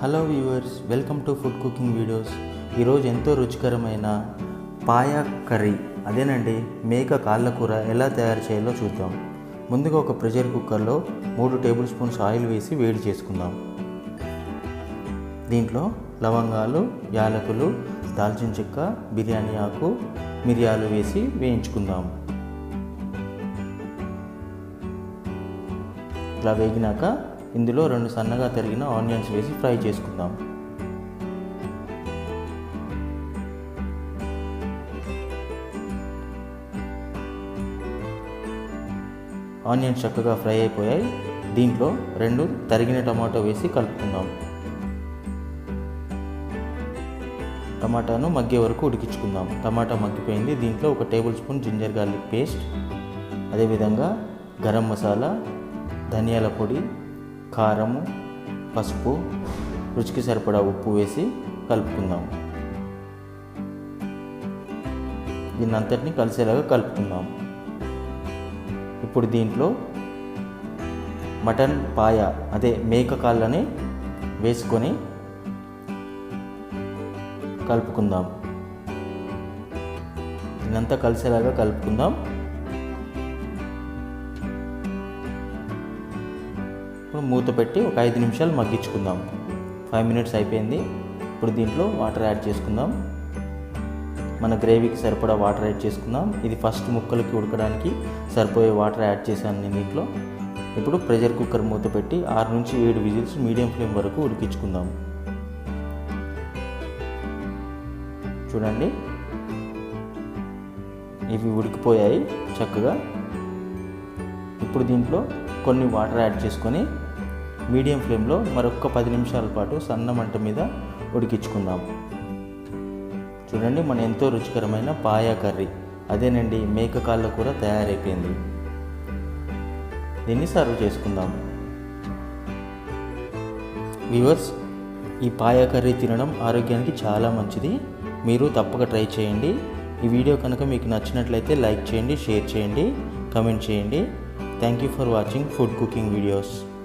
Hello viewers welcome to food cooking videos ఈరోజు ఎంతో రుచికరమైన పాయా కర్రీ అదేనండి మేక కాళ్ళ కూర ఎలా తయారు చేయాలో చూద్దాం. ముందుగా ఒక ప్రెషర్ కుక్కర్లో మూడు టేబుల్ స్పూన్స్ ఆయిల్ వేసి వేడి చేసుకుందాం. దీంట్లో లవంగాలు యాలకులు దాల్చిన చెక్క బిర్యానీ ఆకు మిరియాలు వేసి వేయించుకుందాం. ఇలా వేగినాక ఇందులో రెండు సన్నగా తరిగిన ఆనియన్స్ వేసి ఫ్రై చేసుకుందాం. ఆనియన్స్ చక్కగా ఫ్రై అయిపోయాయి. దీంట్లో రెండు తరిగిన టమాటో వేసి కలుపుకుందాం. టమాటాను మగ్గే వరకు ఉడికించుకుందాం. టమాటా మగ్గిపోయింది. దీంట్లో ఒక tablespoon ginger garlic paste అదేవిధంగా గరం మసాలా ధనియాల పొడి కారము పసుపు రుచికి సరిపడా ఉప్పు వేసి కలుపుకుందాం. దీన్నంతటిని కలిసేలాగా కలుపుకుందాం. ఇప్పుడు దీంట్లో మటన్ పాయ అదే మేక కాళ్ళని వేసుకొని కలుపుకుందాం. ఇదంతా కలిసేలాగా కలుపుకుందాం. ఇప్పుడు మూత పెట్టి ఒక ఐదు నిమిషాలు మగ్గించుకుందాం. ఫైవ్ మినిట్స్ అయిపోయింది. ఇప్పుడు దీంట్లో వాటర్ యాడ్ చేసుకుందాం. మన గ్రేవీకి సరిపడా వాటర్ యాడ్ చేసుకుందాం. ఇది ఫస్ట్ ముక్కలకి ఉడకడానికి సరిపోయే వాటర్ యాడ్ చేశాను నేను దీంట్లో. ఇప్పుడు ప్రెషర్ కుక్కర్ మూత పెట్టి ఆరు నుంచి ఏడు విజిల్స్ మీడియం ఫ్లేమ్ వరకు ఉడికించుకుందాం. చూడండి. ఇవి ఉడికిపోయాయి చక్కగా. ఇప్పుడు దీంట్లో కొన్ని వాటర్ యాడ్ చేసుకొని మీడియం ఫ్లేమ్లో మరొక పది నిమిషాల పాటు సన్న మంట మీద ఉడికించుకుందాం. చూడండి మన ఎంతో రుచికరమైన పాయా కర్రీ. అదేనండి మేక కాళ్ళ కూర తయారైపోయింది. దీన్ని సర్వ్ చేసుకుందాం. వ్యూవర్స్ ఈ పాయా కర్రీ తినడం ఆరోగ్యానికి చాలా మంచిది. మీరు తప్పక ట్రై చేయండి. ఈ వీడియో కనుక మీకు నచ్చినట్లయితే లైక్ చేయండి షేర్ చేయండి కమెంట్ చేయండి. Thank you for watching food cooking videos.